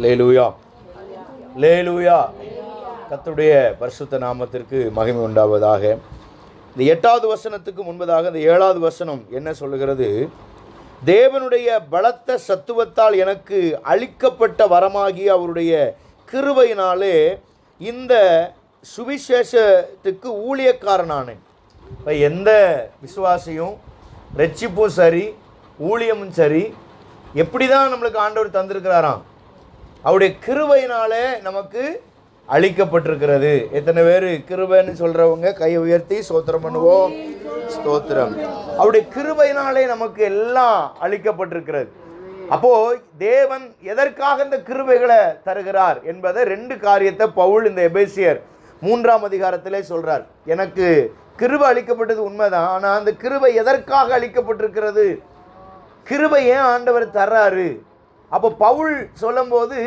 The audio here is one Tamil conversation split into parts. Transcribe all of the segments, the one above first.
லேலூயா லேலூயா கத்துடைய பரிசுத்த நாமத்திற்கு மகிமை உண்டாவதாக. இந்த எட்டாவது வசனத்துக்கு முன்பதாக இந்த ஏழாவது வசனம் என்ன சொல்லுகிறது? தேவனுடைய பலத்த சத்துவத்தால் எனக்கு அளிக்கப்பட்ட வரமாகிய அவருடைய கிருவையினாலே இந்த சுவிசேஷத்துக்கு ஊழியக்காரனானேன். இப்போ எந்த விசுவாசியும் ரட்சிப்பும் சரி ஊழியமும் சரி எப்படி தான் நம்மளுக்கு ஆண்டவர் தந்திருக்கிறாராம்? அவருடைய கிருபையினாலே நமக்கு அளிக்கப்பட்டிருக்கிறது. எத்தனை பேர் கிருபைன்னு சொல்றவங்க? கையை உயர்த்தி ஸ்தோத்திரம் பண்ணுவோம். ஸ்தோத்திரம். அவருடைய கிருபையினாலே நமக்கு எல்லாம் அளிக்கப்பட்டிருக்கிறது. அப்போ தேவன் எதற்காக இந்த கிருபைகளை தருகிறார் என்பதை ரெண்டு காரியத்தை பவுல் இந்த எபேசியர் மூன்றாம் அதிகாரத்திலே சொல்றார். எனக்கு கிருபை அளிக்கப்பட்டது உண்மைதான் ஆனால் அந்த கிருபை எதற்காக அளிக்கப்பட்டிருக்கிறது? கிருபை ஏன் ஆண்டவர் தர்றாரு? அப்போ பவுல் சொல்லும்போது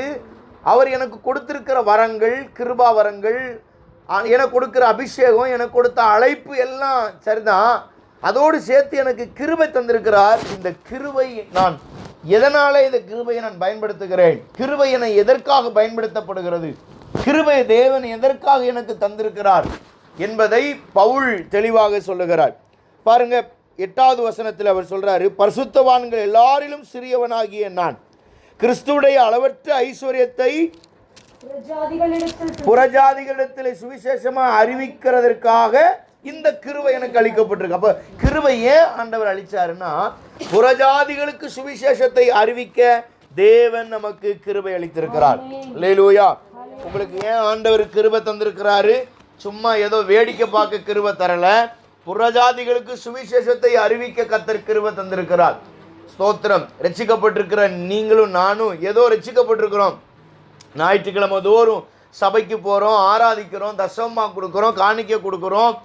அவர் எனக்கு கொடுத்திருக்கிற வரங்கள் கிருபா வரங்கள் எனக்கு கொடுக்குற அபிஷேகம் எனக்கு கொடுத்த அழைப்பு எல்லாம் சரிதான். அதோடு சேர்த்து எனக்கு கிருபை தந்திருக்கிறார். இந்த கிருபை நான் எதனாலே இந்த கிருபையை நான் பயன்படுத்துகிறேன்? கிருபை என எதற்காக பயன்படுத்தப்படுகிறது? கிருபை தேவன் எதற்காக எனக்கு தந்திருக்கிறார்? என்பதை பவுல் தெளிவாக சொல்லுகிறார். பாருங்க எட்டாவது வசனத்தில் அவர் சொல்றாரு பரிசுத்தவான்கள் எல்லாரிலும் சிறியவனாகிய நான். கிறிஸ்துவுடைய அளவற்ற ஐஸ்வர்யத்தை புறஜாதிகளிடத்தில் சுவிசேஷமாக அறிவிக்கிறதற்காக இந்த கிருபை எனக்கு அளிக்கப்பட்டிருக்கு. அப்போ கிருபை ஏன் ஆண்டவர் அளிச்சாருன்னா புறஜாதிகளுக்கு சுவிசேஷத்தை அறிவிக்க தேவன் நமக்கு கிருபை அளித்திருக்கிறார். லேலூயா உங்களுக்கு ஏன் ஆண்டவர் கிருபை தந்திருக்கிறாரு? சும்மா ஏதோ வேடிக்கை பார்க்க கிருபை தரல. புறஜாதிகளுக்கு சுவிசேஷத்தை அறிவிக்க கத்தர் கிருபை தந்திருக்கிறார். ஸ்தோத்திரம். ரட்சிக்கப்பட்டிருக்கிற நீங்களும் நானும் ஏதோ ரசிக்கப்பட்டிருக்கிறோம் ஞாயிற்றுக்கிழமை தோறும் சபைக்கு போகிறோம் ஆராதிக்கிறோம் தசமா கொடுக்குறோம் காணிக்கை கொடுக்குறோம்.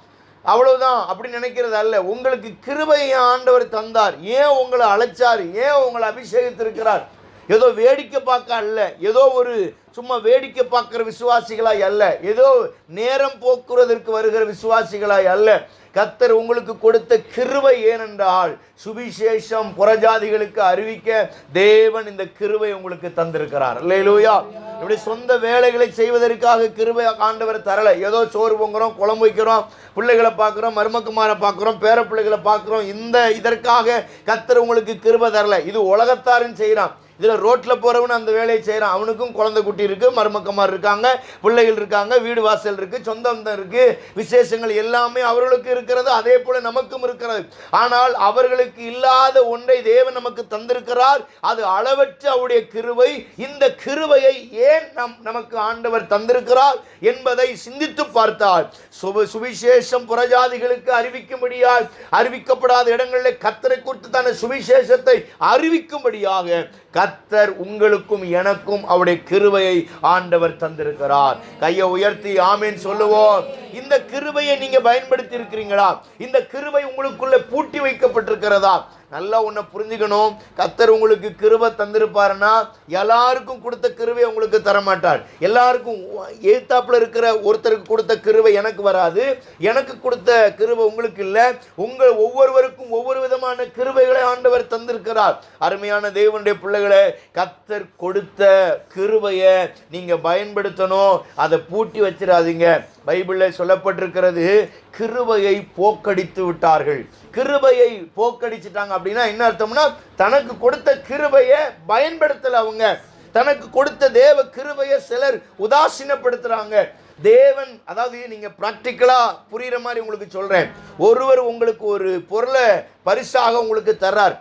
அவ்வளவுதான். அப்படி நினைக்கிறது அல்ல. உங்களுக்கு கிருபை ஆண்டவர் தந்தார். ஏன் உங்களை அழைச்சார்? ஏன் உங்களை அபிஷேகித்திருக்கிறார்? ஏதோ வேடிக்கை பார்க்க அல்ல. ஏதோ ஒரு சும்மா வேடிக்கை பார்க்குற விசுவாசிகளாய் அல்ல. ஏதோ நேரம் போக்குறதற்கு வருகிற விசுவாசிகளாய் அல்ல. கத்தர் உங்களுக்கு கொடுத்த கிருவை ஏனென்றால் சுவிசேஷம் புறஜாதிகளுக்கு அறிவிக்க தேவன் இந்த கிருவை உங்களுக்கு தந்திருக்கிறார். இல்லையிலூயா இப்படி சொந்த வேலைகளை செய்வதற்காக கிருவை ஆண்டவர் தரல. ஏதோ சோறு பொங்குறோம் குழம்பு வைக்கிறோம் பிள்ளைகளை பார்க்குறோம் மருமக்குமாரை பார்க்குறோம் பேர பிள்ளைகளை பார்க்குறோம். இந்த இதற்காக கத்தர் உங்களுக்கு கிருபை தரல. இது உலகத்தாருன்னு செய்கிறான் இதில் ரோட்டில் போகிறவன் அந்த வேலையை செய்கிறான் அவனுக்கும் குழந்தை குட்டி இருக்குது மருமக்கமார் இருக்காங்க பிள்ளைகள் இருக்காங்க வீடு வாசல் இருக்குது சொந்தம் இருக்குது விசேஷங்கள் எல்லாமே அவர்களுக்கு இருக்கிறது அதே போல் நமக்கும் இருக்கிறது. ஆனால் அவர்களுக்கு இல்லாத ஒன்றை தேவன் நமக்கு தந்திருக்கிறார். அது அளவற்ற அவருடைய கிருவை இந்த கிருவையை ஏன் நம் நமக்கு ஆண்டவர் தந்திருக்கிறார் என்பதை சிந்தித்து பார்த்தால் சுப சுவிசேஷம் புறஜாதிகளுக்கு அறிவிக்கும்படியால் அறிவிக்கப்படாத இடங்களில் கத்தரை குறித்து தன சுவிசேஷத்தை அறிவிக்கும்படியாக கத்தர் உங்களுக்கும் எனக்கும் அவருடைய கிருபையை ஆண்டவர் தந்திருக்கிறார். கையை உயர்த்தி ஆமேன் சொல்லுவோம். இந்த கிருபையை நீங்க பயன்படுத்தி இருக்கிறீங்களா இந்த கிருபை உங்களுக்குள்ள பூட்டி வைக்கப்பட்டிருக்கிறதா? நல்லா உன்னை புரிஞ்சுக்கணும். கத்தர் உங்களுக்கு கிருபை தந்திருப்பாருன்னா எல்லாருக்கும் கொடுத்த கிருவை உங்களுக்கு தரமாட்டார். எல்லாருக்கும் எழுத்தாப்பில் இருக்கிற ஒருத்தருக்கு கொடுத்த கிருவை எனக்கு வராது. எனக்கு கொடுத்த கிருவை உங்களுக்கு இல்லை. உங்கள் ஒவ்வொருவருக்கும் ஒவ்வொரு விதமான கிருவைகளை ஆண்டவர் தந்திருக்கிறார். அருமையான தேவனுடைய பிள்ளைகளே கத்தர் கொடுத்த கிருபையை நீங்க பயன்படுத்தணும். அதை பூட்டி வச்சிடாதீங்க. பைபிளில் சொல்லப்பட்டிருக்கிறது கிருபையை போக்கடித்து விட்டார்கள். கிருபையை போக்கடிச்சிட்டாங்க அப்படின்னா என்ன அர்த்தம்னா தனக்கு கொடுத்த கிருபையை பயன்படுத்தல அவங்க. தனக்கு கொடுத்த தேவ கிருபையை சிலர் உதாசீனப்படுத்துறாங்க. தேவன் அதாவது நீங்க ப்ராக்டிக்கலா புரியுற மாதிரி உங்களுக்கு சொல்றேன். ஒருவர் உங்களுக்கு ஒரு பொருளை பரிசாக உங்களுக்கு தர்றார்.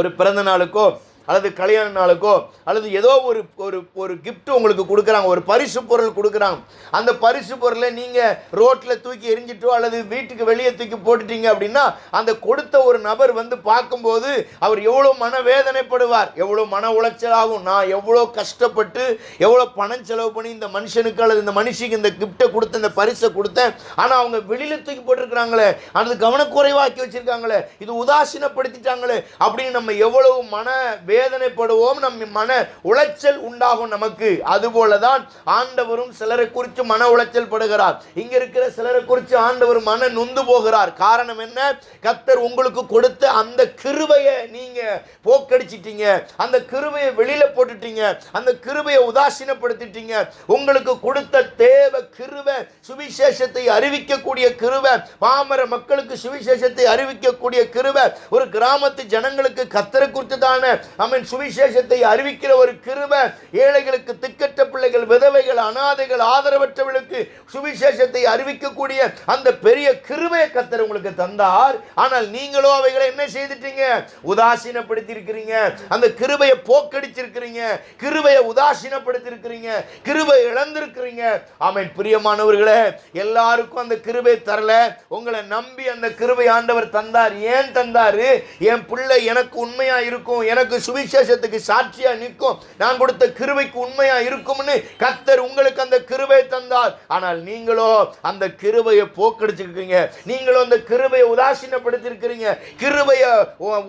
ஒரு பிறந்த நாளுக்கோ அல்லது கல்யாண நாளுக்கோ அல்லது ஏதோ ஒரு ஒரு ஒரு கிஃப்ட் உங்களுக்கு கொடுக்குறாங்க ஒரு பரிசு பொருள் கொடுக்குறாங்க. அந்த பரிசு பொருளை நீங்கள் ரோட்டில் தூக்கி எரிஞ்சிட்டோ அல்லது வீட்டுக்கு வெளியே தூக்கி போட்டுட்டீங்க அப்படின்னா அந்த கொடுத்த ஒரு நபர் வந்து பார்க்கும்போது அவர் எவ்வளோ மன வேதனைப்படுவார் எவ்வளோ மன உளைச்சல் ஆகும் நான் எவ்வளோ கஷ்டப்பட்டு எவ்வளோ பணம் செலவு பண்ணி இந்த மனுஷனுக்கு அல்லது இந்த மனுஷிக்கு இந்த கிஃப்ட்டை கொடுத்த இந்த பரிசை கொடுத்தேன் ஆனால் அவங்க வெளியில் தூக்கி போட்டிருக்கிறாங்களே அல்லது கவனக்குறைவாக்கி வச்சிருக்காங்களே இது உதாசீனப்படுத்திட்டாங்களே அப்படின்னு நம்ம எவ்வளவு மன வேதனைப்படுவோம். நம் மன உளைச்சல் உண்டாகும் நமக்கு. அதுபோலதான் ஆண்டவரும் சிலரை குறித்து மன உளைச்சல் படுகிறார். இங்க இருக்கிற சிலரை குறித்து ஆண்டவர் மன நொந்து போகிறார். காரணம் என்ன? கத்தர் உங்களுக்கு கொடுத்த அந்த கிருபையை நீங்க போக்கடிச்சிட்டீங்க. அந்த கிருபையை வெளியில போட்டுட்டீங்க. அந்த கிருபையை உதாசீனப்படுத்திட்டீங்க. உங்களுக்கு கொடுத்த தேவ கிருபை சுவிசேஷத்தை அறிவிக்கக்கூடிய கிருபை பாமர மக்களுக்கு சுவிசேஷத்தை அறிவிக்கக்கூடிய கிருபை ஒரு கிராமத்து ஜனங்களுக்கு கத்தரை குறித்து தானே அவன் சுவிசேஷத்தை அறிவிக்கிற ஒரு கிருப ஏழைகளுக்கு திக்கற்ற பிள்ளைகள் விதவைகள் அனாதைகள் ஆதரவற்றவர்களுக்கு சுவிசேஷத்தை அறிவிக்கக்கூடிய அந்த பெரிய கிருபையை கத்தர் உங்களுக்கு தந்தார். ஆனால் நீங்களோ அவைகளை என்ன செய்துட்டீங்க? உதாசீனப்படுத்தியிருக்கிறீங்க. அந்த கிருபையை போக்கடிச்சிருக்கிறீங்க. கிருபையை உதாசீனப்படுத்தியிருக்கிறீங்க. கிருபை இழந்திருக்கிறீங்க. ஆமென். பிரியமானவர்களே எல்லாருக்கும் அந்த கிருபை தரல. உங்களை நம்பி அந்த கிருபை ஆண்டவர் தந்தார். ஏன் தந்தாரு? என் பிள்ளை எனக்கு உண்மையா இருக்கும். எனக்கு சுவிசேஷத்துக்கு சாட்சியா நிற்கும். நான் கொடுத்த கிருவைக்கு உண்மையா இருக்கும்னு கத்தர் உங்களுக்கு அந்த கிருவை தந்தார். ஆனால் நீங்களோ அந்த கிருவையை போக்கடிச்சிருக்கீங்க. நீங்களும் அந்த கிருவையை உதாசீனப்படுத்திருக்கிறீங்க. கிருவையை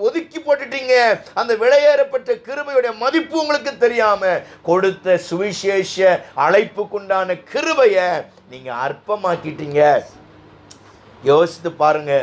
ஒதுக்கி போட்டுட்டீங்க. அந்த விலையேறப்பட்ட கிருபையுடைய மதிப்பு உங்களுக்கு தெரியாம கொடுத்த சுவிசேஷ அழைப்புக்குண்டான கிருவையை நீங்க அற்பமாக்கிட்டீங்க. யோசித்து பாருங்க.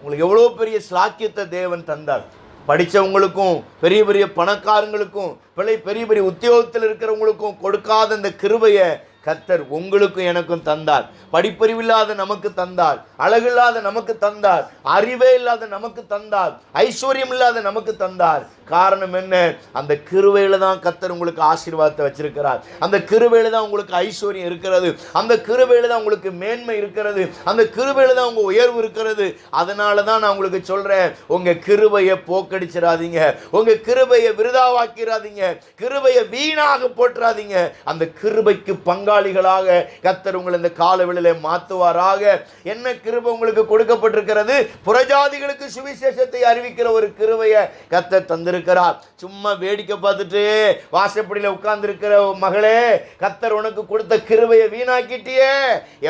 உங்களுக்கு எவ்வளோ பெரிய சாக்கியத்தை தேவன் தந்தார். படித்தவங்களுக்கும் பெரிய பெரிய பணக்காரங்களுக்கும் பிள்ளை பெரிய பெரிய உத்தியோகத்தில் இருக்கிறவங்களுக்கும் கொடுக்காத அந்த கிருபையை கத்தர் உங்களுக்கும் எனக்கும் தந்தார். படிப்பறிவில்லாத நமக்கு தந்தார். அழகில்லாத நமக்கு தந்தார். அறிவே இல்லாத நமக்கு தந்தார். ஐஸ்வர்யம் இல்லாத நமக்கு தந்தார். காரணம் என்ன? அந்த கிருவையில் தான் கத்தர் உங்களுக்கு ஆசீர்வாதத்தை வச்சிருக்கிறார். அந்த கிருவையில் தான் உங்களுக்கு ஐஸ்வர்யம் இருக்கிறது. அந்த கிருவையில் தான் உங்களுக்கு மேன்மை இருக்கிறது. அந்த கிருவையில் தான் உங்கள் உயர்வு இருக்கிறது. அதனால தான் நான் உங்களுக்கு சொல்கிறேன் உங்கள் கிருவையை போக்கடிச்சிடாதீங்க. உங்கள் கிருபையை விருதாவாக்கிறாதீங்க கிருபையை வீணாக போட்டுறாதீங்க அந்த கிருபைக்கு பங்காளிகளாக கத்தர் உங்களை இந்த காலவெளியில மாற்றுவாராக என்ன கிருபை உங்களுக்கு கொடுக்கப்பட்டிருக்கிறது? புறஜாதிகளுக்கு சுவிசேஷத்தை அறிவிக்கிற ஒரு கிருபையை கத்தர் இருக்கிறார் சும்மா வேடிக்கை பார்த்துட்டு வாசப்படியில் உட்கார்ந்திருக்கிற மகளே கத்தர் உனக்கு கொடுத்த கிருவையை வீணாக்கிட்டியே.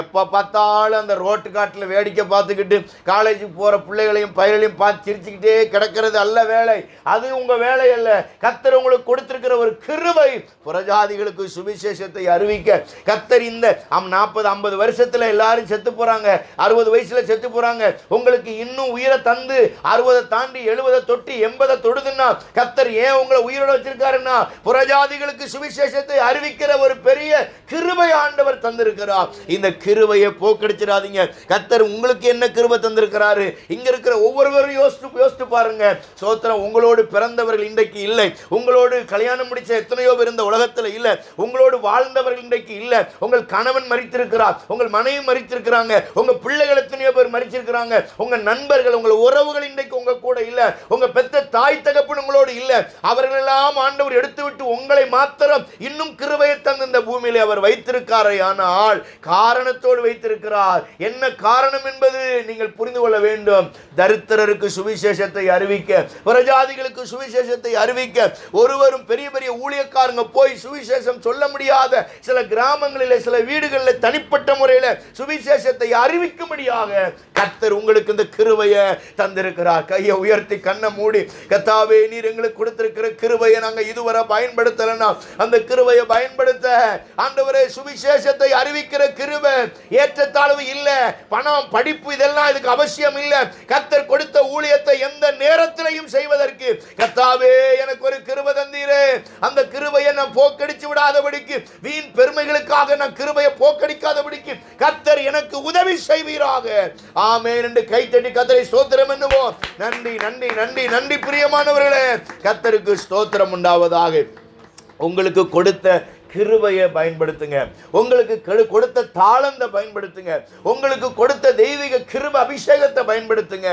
எப்போ பார்த்தாலும் அந்த ரோட்டு காட்டில் வேடிக்கை பார்த்துக்கிட்டு காலேஜுக்கு போகிற பிள்ளைகளையும் பயிர்களையும் பார்த்து சிரிச்சுக்கிட்டே கிடக்கிறது அல்ல வேலை. அது உங்கள் வேலை அல்ல. கத்தர் உங்களுக்கு கொடுத்திருக்கிற ஒரு கிருவை புறஜாதிகளுக்கு சுவிசேஷத்தை அறிவிக்க. கத்தர் இந்த நாற்பது ஐம்பது வருஷத்தில் எல்லாரும் செத்து போகிறாங்க அறுபது வயசில் செத்து போகிறாங்க உங்களுக்கு இன்னும் உயிரை தந்து அறுபதை தாண்டி எழுபதை தொட்டி எண்பதை தொடுதுன்னா கத்தர் ஏன் உங்களை உயிரோட வச்சிருக்காருன்னா புறஜாதிகளுக்கு சுவிசேஷத்தை அறிவிக்கிற ஒரு பெரிய கிருபை ஆண்டவர் தந்திருக்கிறார். இந்த கிருபையை போக்கடிச்சிடாதீங்க. கத்தர் உங்களுக்கு என்ன கிருபை தந்திருக்கிறாரு? இங்க இருக்கிற ஒவ்வொருவரும் யோசித்து யோசித்து பாருங்க. சோத்திரம் உங்களோடு பிறந்தவர்கள் இன்றைக்கு இல்லை. உங்களோடு கல்யாணம் முடிச்ச எத்தனையோ பேர் இந்த உலகத்தில் இல்லை. உங்களோடு வாழ்ந்தவர்கள் இன்றைக்கு இல்லை. உங்கள் கணவன் மறித்திருக்கிறார் உங்கள் மனைவி மறித்திருக்கிறாங்க உங்க பிள்ளைகள் எத்தனையோ பேர் மறிச்சிருக்கிறாங்க உங்க நண்பர்கள் உங்கள் உறவுகள் இன்றைக்கு உங்க கூட இல்லை. உங்க பெத்த தாய் தகப்பன் உங்களோடு இல்லை. அவர்களெல்லாம் ஆண்டவர் எடுத்துவிட்டு உங்களை மாத்திரம் இன்னும் கிருபையை தந்து இந்த பூமியிலே அவர் வைத்திருக்காரே. ஆனால் காரணத்தோடு வைத்திருக்கிறார். என்ன காரணம் என்பது நீங்கள் புரிந்து கொள்ள வேண்டும். தரித்திரருக்கு சுவிசேஷத்தை அறிவிக்க புறஜாதிகளுக்கு சுவிசேஷத்தை அறிவிக்க ஒருவரும் பெரிய பெரிய ஊழியக்காரங்க போய் சுவிசேஷம் சொல்ல முடியாத சில கிராமங்களில் சில வீடுகளில் தனிப்பட்ட முறையில் சுவிசேஷத்தை அறிவிக்கும்படியாக கத்தர் உங்களுக்கு இந்த கிருவையை தந்திருக்கிறார். கையை உயர்த்தி கண்ணை மூடி கத்தாவே நீர் எங்களுக்கு கொடுத்திருக்கிற கிருபையை நாங்கள் இதுவரை பயன்படுத்தலைன்னா அந்த கிருபையை பயன்படுத்த ஆண்டவரே சுவிசேஷத்தை அறிவிக்கிற கிருபை ஏற்றத்தாழ்வு இல்லை பணம் படிப்பு இதெல்லாம் இதுக்கு அவசியம் இல்லை. கத்தர் கொடுத்த ஊழியத்தை எந்த நேரத்திலையும் செய்வதற்கு கத்தாவே எனக்கு ஒரு கிருபை தந்தீரே. அந்த கிருபையை நான் போக்கடிச்சு விடாதபடிக்கு வீண் பெருமைகளுக்காக நான் கிருபையை போக்கடிக்காதபடிக்கு கத்தர் எனக்கு உதவி செய்வீராக. ஆமே என்று கைத்தட்டி கத்தரை சோத்திரம் என்னுவோம் நன்றி நன்றி நன்றி நன்றி பிரியமானவர்களே. கத்தருக்கு ஸ்தோத்திரம் உண்டாவதாக. உங்களுக்கு கொடுத்த கிருபையை பயன்படுத்துங்க. உங்களுக்கு கொடுத்த தாளந்த பயன்படுத்துங்க. உங்களுக்கு கொடுத்த தெய்வீக கிருப அபிஷேகத்தை பயன்படுத்துங்க.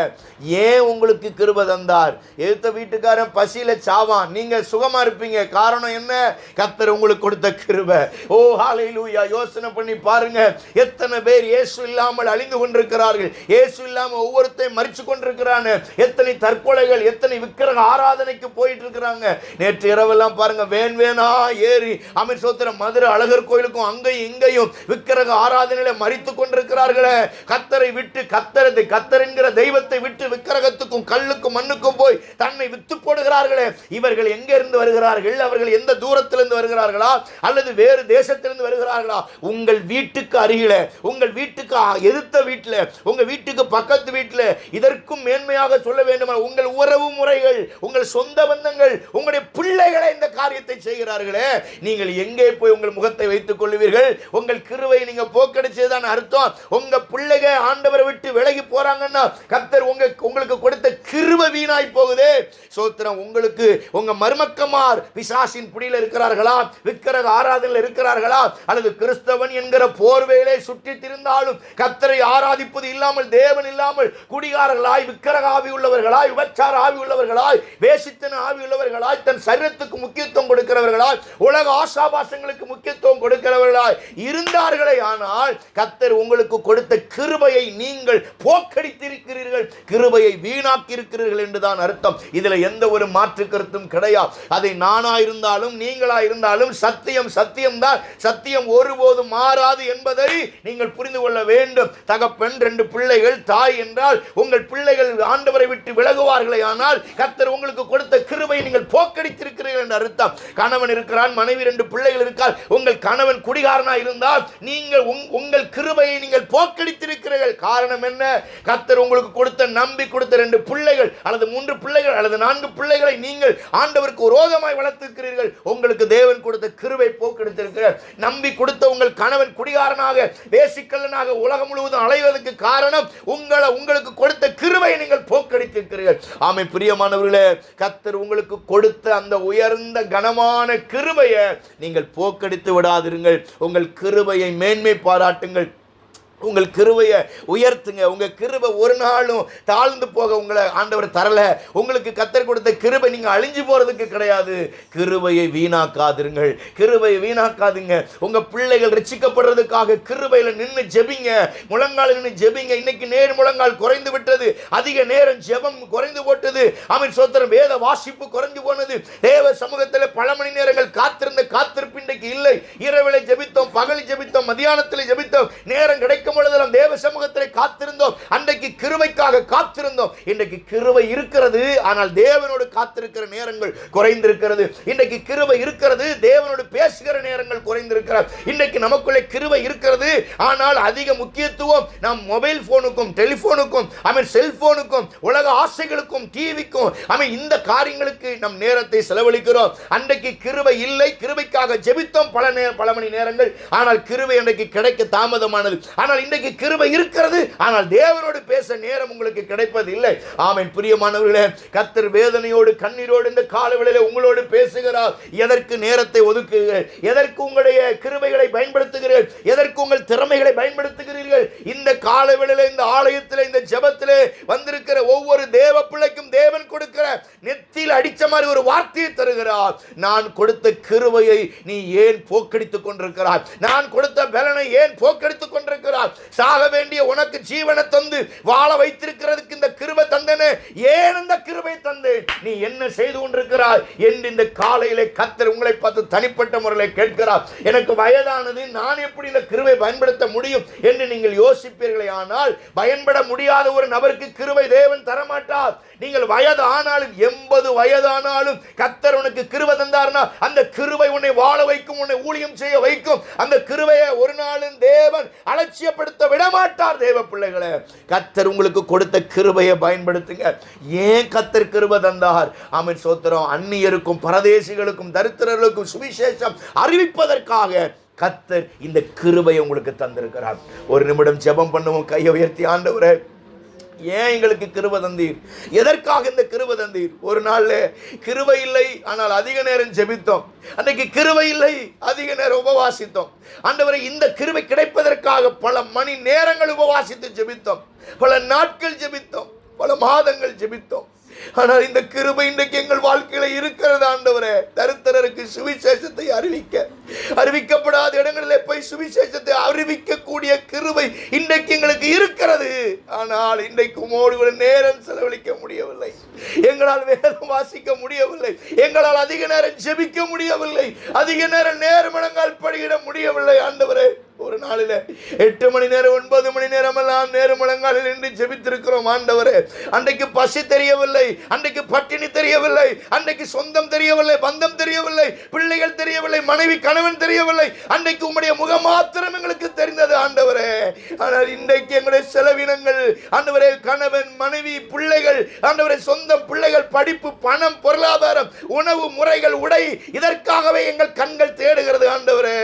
ஏன் உங்களுக்கு கிருப தந்தார்? எதிர்த்த வீட்டுக்காரன் பசியில சாவான். நீங்க சுகமா இருப்பீங்க. காரணம் என்ன? கத்தர் உங்களுக்கு கொடுத்த கிருப. ஓ ஹalleluya. யோசனை பண்ணி பாருங்க. எத்தனை பேர் இயேசு இல்லாமல் அழிந்து கொண்டிருக்கிறார்கள். இயேசு இல்லாமல் ஒவ்வொருத்தையும் மறிச்சு கொண்டிருக்கிறாங்க எத்தனை தற்கொலைகள் எத்தனை விக்கிரக ஆராதனைக்கு போயிட்டு இருக்கிறாங்க. நேற்று இரவெல்லாம் பாருங்க. வேன் வேனா ஏறி அமைச்சர் சோத்திரம் மதுரை அழகர் கோயிலுக்கும் அங்கேயும் இங்கேயும் விக்கிரக ஆராதனையில மறித்து கொண்டிருக்கிறார்களே. கத்தரை விட்டு கத்தரது கத்தர் என்கிற தெய்வத்தை விட்டு விக்கிரகத்துக்கும் கல்லுக்கும் மண்ணுக்கும் போய் தன்னை வித்து போடுகிறார்களே. இவர்கள் எங்கிருந்து வருகிறார்கள்? அவர்கள் எந்த தூரத்திலிருந்து வருகிறார்களா? அல்லது வேறு தேசத்திலிருந்து வருகிறார்களா? உங்கள் வீட்டுக்கு அருகில உங்கள் வீட்டுக்கு எதிர்த்த வீட்டில் உங்க வீட்டுக்கு பக்கத்து வீட்டில் இதற்கும் மேன்மையாக சொல்ல வேண்டும்? உங்கள் உறவு முறைகள் உங்கள் சொந்த பந்தங்கள் உங்களுடைய பிள்ளைகளை இந்த காரியத்தை செய்கிறார்களே. நீங்கள் எங்க போய் உங்கள் முகத்தை வைத்துக் கொள்வீர்கள் உங்கள் கிருவை நீங்க போக்கடிச்சதுதான் அர்த்தம். உங்க பிள்ளைக ஆண்டவரை விட்டு விலகி போறாங்கன்னா கத்தர் உங்க உங்களுக்கு கொடுத்த கிருவ வீணாய் போகுது. சோத்திரம் உங்களுக்கு உங்க மர்மக்கமார் பிசாசின் பிடியில் இருக்கிறார்களா? விக்கிரக ஆராதனையில் இருக்கிறார்களா? அல்லது கிறிஸ்தவன் என்கிற போர்வையிலே சுற்றி திருந்தாலும் கத்தரை ஆராதிப்பது இல்லாமல் தேவன் இல்லாமல் குடிகாரர்களாய் விக்கிரக ஆவி உள்ளவர்களாய் விபச்சார ஆவி உள்ளவர்களாய் வேசித்தன ஆவி உள்ளவர்களாய் தன் சரீரத்துக்கு முக்கியத்துவம் கொடுக்கிறவர்களாய் உலக விசுவாசங்களுக்கு முக்கியத்துவம் கொடுக்கிறவர்களாய் இருந்தார்களே ஆனால் கத்தர் உங்களுக்கு கொடுத்த கிருபையை நீங்கள் போக்கடித்திருக்கிறீர்கள். கிருபையை வீணாக்கி இருக்கிறீர்கள் என்றுதான் அர்த்தம். இதுல எந்த ஒரு மாற்று கருத்தும் கிடையாது. அதை நானா இருந்தாலும் நீங்களா இருந்தாலும் சத்தியம் சத்தியம் தான் சத்தியம் ஒருபோதும் மாறாது என்பதை நீங்கள் புரிந்து கொள்ள வேண்டும். தகப்பெண் ரெண்டு பிள்ளைகள் தாய் என்றால் உங்கள் பிள்ளைகள் ஆண்டவரை விட்டு விலகுவார்களே ஆனால் கத்தர் உங்களுக்கு கொடுத்த கிருபை நீங்கள் போக்கடித்திருக்கிறீர்கள் என்று அர்த்தம். கணவன் இருக்கிறான் மனைவி ரெண்டு பிள்ளைகள் இருக்கார் உங்கள் கணவன் குடிகாரனா இருந்தால் நீங்கள் உங்கள் கிருபையை நீங்கள் போக்கடித்திருக்கிறீர்கள். காரணம் என்ன? கத்தர் உங்களுக்கு கொடுத்த நம்பி கொடுத்த ரெண்டு பிள்ளைகள் அல்லது மூன்று பிள்ளைகள் அல்லது நான்கு பிள்ளைகளை நீங்கள் ஆண்டவருக்கு விரோதமாய் வளர்த்திருக்கிறீர்கள். உங்களுக்கு தேவன் கொடுத்த கிருபை போக்கெடுத்திருக்கிறார். நம்பி கொடுத்த உங்கள் கணவன் குடிகாரனாக வேசிக்கல்லனாக உலகம் முழுவதும் அலைவதற்கு காரணம் உங்களை உங்களுக்கு கொடுத்த கிருபையை நீங்கள் போக்கடித்திருக்கிறீர்கள். ஆமை பிரியமானவர்களே கத்தர் உங்களுக்கு கொடுத்த அந்த உயர்ந்த கனமான கிருபையை நீங்கள் போக்கடித்து விடாதிருங்கள். உங்கள் கிருபையை மேன்மை பாராட்டுங்கள். உங்கள் கிருவையை உயர்த்துங்க. உங்கள் கிருபை ஒரு நாளும் தாழ்ந்து போக உங்களை ஆண்டவர் தரல. உங்களுக்கு கத்தர் கொடுத்த கிருபை நீங்கள் அழிஞ்சு போகிறதுக்கு கிடையாது. கிருபையை வீணாக்காதுருங்கள். கிருபையை வீணாக்காதுங்க. உங்கள் பிள்ளைகள் ரட்சிக்கப்படுறதுக்காக கிருபையில் நின்று ஜெபிங்க. முழங்கால் நின்று ஜெபிங்க. இன்னைக்கு நேர் முழங்கால் குறைந்து விட்டது. அதிக நேரம் ஜெபம் குறைந்து போட்டது. அவன் சோத்திரம் வேத வாசிப்பு குறைஞ்சு போனது. தேவ சமூகத்தில் பல மணி நேரங்கள் காத்திருந்த காத்திருப்பு இன்றைக்கு இல்லை. இரவில் ஜெபித்தோம் பகல் ஜெபித்தோம் மதியானத்தில் ஜெபித்தோம். நேரம் கேட்கும் பொழுது நாம் தேவ சமூகத்தில் காத்திருந்தோம். அன்றைக்கு கிருவைக்காக காத்திருந்தோம். இன்றைக்கு கிருவை இருக்கிறது. ஆனால் தேவனோடு காத்திருக்கிற நேரங்கள் குறைந்திருக்கிறது. இன்றைக்கு கிருவை இருக்கிறது. தேவனோடு பேசுகிற நேரங்கள் குறைந்திருக்கிறது. இன்றைக்கு நமக்குள்ளே கிருவை இருக்கிறது. ஆனால் அதிக முக்கியத்துவம் நாம் மொபைல் போனுக்கும் டெலிபோனுக்கும் அவன் செல்போனுக்கும் உலக ஆசைகளுக்கும் டிவிக்கும் அவன் இந்த காரியங்களுக்கு நம் நேரத்தை செலவழிக்கிறோம். அன்றைக்கு கிருவை இல்லை. கிருவைக்காக ஜெபித்தோம் பல நேர பல மணி நேரங்கள். ஆனால் கிருவை அன்றைக்கு கிடைக்க தாமதமானது. ஆனால் இன்றைக்கு கிருபை இருக்கிறது. ஆனால் தேவனோடு பேச நேரம் உங்களுக்கு கிடைப்பது இல்லை. ஆமேன். பிரியமானவர்களே கத்தர் வேதனையோடு கண்ணீரோடு இந்த காலவெளியில் உங்களோடு பேசுகிறார். எதற்கு நேரத்தை ஒதுக்குகிறீர்கள்? எதற்கு உங்களுடைய கிருபைகளை பயன்படுத்துகிறீர்கள்? எதற்கு உங்கள் திறமைகளை பயன்படுத்துகிறீர்கள்? இந்த காலவெளியில் இந்த ஆலயத்தில் இந்த ஜெபத்திலே வந்திருக்கிற ஒவ்வொரு தேவ பிள்ளைக்கும் தேவன் கொடுக்கிற நெத்தியில் அடிச்ச மாதிரி ஒரு வார்த்தையை தருகிறார். நான் கொடுத்த கிருபையை நீ ஏன் போக்கடித்துக் கொண்டிருக்கிறாய்? நான் கொடுத்த பலனை ஏன் போக்கடித்துக் கொண்டிருக்கிறாய்? சாக வேண்டிய உனக்கு ஜீவனை தந்து வாழ வைத்திருக்கிறதுக்கு இந்த கிருபை தந்தனே. ஏன் இந்த கிருபை தந்து நீ என்ன செய்து கொண்டிருக்கிறாய்? என்று இந்த காலையிலே கத்தர் உங்களை பார்த்து தனிப்பட்ட முறையில் கேட்கிறார். எனக்கு வயதானது நான் எப்படி இந்த கிருபை பயன்படுத்த முடியும் என்று நீங்கள் யோசிப்பீர்களே. ஆனால் பயன்பட முடியாத ஒரு நபருக்கு கிருபை தேவன் தரமாட்டார். நீங்கள் வயது ஆனாலும் எண்பது வயதானாலும் கத்தர் உனக்கு கிருபை தந்தார்னா அந்த கிருபை உன்னை வாழ வைக்கும் உன்னை ஊழியம் செய்ய வைக்கும். அந்த கிருபையை ஒரு நாளும் தேவன் அலட்சியப்படுத்த விடமாட்டார் தேவ பிள்ளைகளை கத்தர் உங்களுக்கு கொடுத்த கிருபையை பயன்படுத்துங்க. ஏன் கத்தர் கிருபை தந்தார்? ஆமென் சோத்திரம். அந்நியருக்கும் பரதேசிகளுக்கும் தரித்திரர்களுக்கும் சுவிசேஷம் அறிவிப்பதற்காக கத்தர் இந்த கிருபையை உங்களுக்கு தந்திருக்கிறார். ஒரு நிமிடம் ஜெபம் பண்ணுவோம். கையை உயர்த்தி ஆண்டவரை. ஏன் எங்களுக்கு கிருப தந்தீர்? எதற்காக இந்த கிருப தந்தீர்? ஒரு நாள்ல கிருபை இல்லை ஆனால் அதிக நேரம் ஜெபித்தோம். அன்றைக்கு கிருபை இல்லை அதிக நேரம் உபவாசித்தோம். ஆண்டவரை இந்த கிருபை கிடைப்பதற்காக பல மணி நேரங்கள் உபவாசித்து ஜெபித்தோம். பல நாட்கள் ஜெபித்தோம். பல மாதங்கள் ஜெபித்தோம். ஆனால் இந்த கிருபை இன்றைக்கு எங்கள் வாழ்க்கையில இருக்கிறது ஆண்டவரே. தருத்தரருக்கு சுவிசேஷத்தை அறிவிக்க. அறிவிக்கப்படாத இடங்களிலே போய் சுவிசேஷத்தை அறிவிக்கக்கூடிய கிருபை இன்றைக்கு எங்களுக்கு இருக்கிறது. ஆனால் இன்றைக்கு உமோடு கூட நேரம் செலவழிக்க முடியவில்லை. எங்களால் வேதம் வாசிக்க முடியவில்லை. எங்களால் அதிக நேரம் ஜெபிக்க முடியவில்லை. அதிக நேரம் நேர்மணங்கால் படியிட முடியவில்லை ஆண்டவரே. ஒரு நாளில் எட்டு மணி நேரம் ஒன்பது மணி நேரம் எல்லாம் நேர்மலங்காலில் நின்று ஜெபித்திருக்கிறோம் ஆண்டவரே. அன்றைக்கு பசி தெரியவில்லை அன்றைக்கு பட்டினி தெரியவில்லை அன்றைக்கு சொந்தம் தெரியவில்லை பந்தம் தெரியவில்லை பிள்ளைகள் தெரியவில்லை மனைவி கணவன் தெரியவில்லை. அன்றைக்கு உம்முடைய முகம் மாத்திரம் எங்களுக்கு தெரிந்தது ஆண்டவரே. ஆனால் இன்றைக்கு எங்களுடைய செலவினங்கள் ஆண்டவரே கணவன் மனைவி பிள்ளைகள் ஆண்டவரே சொந்தம் பிள்ளைகள் படிப்பு பணம் பொருளாதாரம் உணவு முறைகள் உடை இதற்காகவே எங்கள் கண்கள் தேடுகிறது ஆண்டவரே.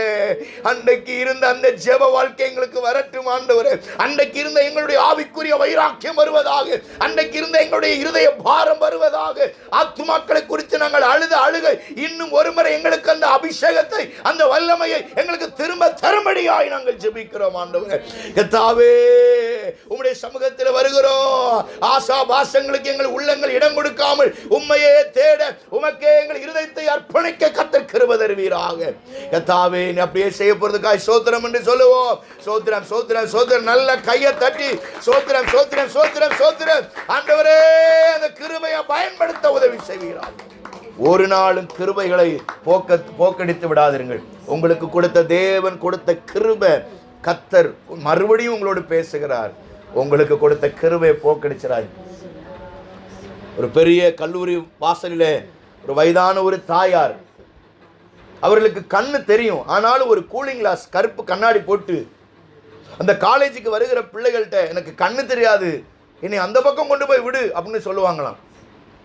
அன்றைக்கு இருந்த அந்த ஜெப வாழ்க்கை எங்களுக்கு வரட்டும் ஆண்டவர். அன்றைக்கு இருந்த எங்களுடைய ஆவிக்குரிய வைராக்கியம் வருவதாக அன்றைக்கு இருந்த எங்களுடைய இருதய பாரம் வருவதாக ஆத்துமாக்களை குறித்து நாங்கள் அழுத அழுகை இன்னும் ஒருமுறை எங்களுக்கு அந்த அபிஷேகத்தை அந்த வல்லமையை எங்களுக்கு திரும்ப தரும்படியாய் நாங்கள் ஜெபிக்கிறோம் ஆண்டவரே. கத்தாவே உம்முடைய சமூகத்தில் வருகிறோம். ஆசா பாசங்களுக்கு எங்கள் உள்ளங்கள் இடம் கொடுக்காமல் உண்மையே தேட உமக்கே எங்கள் இருதயத்தை அர்ப்பணிக்க கத்தர் கிருப தருவீராக. கத்தாவே நீ அப்படியே செய்ய போறதுக்காய் சோத்திரம் என்று சொல்லுவோம். சோத்திரம் சோத்திரம் சோத்திரம் நல்ல கையை தட்டி. சோத்திரம் சோத்திரம் சோத்திரம் சோத்திரம். ஆண்டவரே அந்த கிருபையை பயன்படுத்த உதவி செய்வீராக. ஒரு நாளும் கிருபைகளை போக்க போக்கடித்து விடாதிருங்கள். உங்களுக்கு கொடுத்த தேவன் கொடுத்த கிருபை கத்தர் மறுபடியும் உங்களோடு பேசுகிறார். உங்களுக்கு கொடுத்த கிருபை போக்கடிச்சிடாது ஒரு பெரிய கல்லூரி வாசலில் ஒரு வயதான ஒரு தாயார் அவர்களுக்கு கண்ணு தெரியும். ஆனாலும் ஒரு கூலிங் கிளாஸ் கருப்பு கண்ணாடி போட்டு அந்த காலேஜுக்கு வருகிற பிள்ளைகள்கிட்ட எனக்கு கண்ணு தெரியாது. என்னை அந்த பக்கம் கொண்டு போய் விடு அப்படின்னு சொல்லுவாங்களாம்.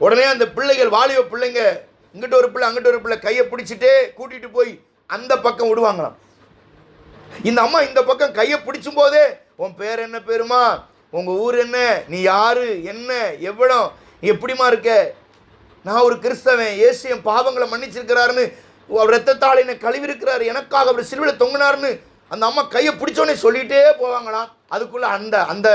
உடனே அந்த பிள்ளைகள் வாலிப பிள்ளைங்க இங்கிட்ட ஒரு பிள்ளை அங்கிட்ட ஒரு பிள்ளை கையை பிடிச்சிட்டே கூட்டிகிட்டு போய் அந்த பக்கம் விடுவாங்களாம். இந்த அம்மா இந்த பக்கம் கையை பிடிச்சும் போதே உன் பேர் என்ன பேருமா? உங்கள் ஊர் என்ன? நீ யாரு? என்ன? எவ்வளோ? நீ எப்படிமா இருக்க? நான் ஒரு கிறிஸ்தவன். இயேசு என் பாவங்களை மன்னிச்சிருக்கிறாருன்னு அவர் ரத்தத்தால் என்னை கழுவிருக்கிறார் எனக்காக அவர் சிலுவையில் தொங்கினார்னு அந்த அம்மா கையை பிடிச்சோன்னே சொல்லிகிட்டே போவாங்களாம். அதுக்குள்ளே அந்த அந்த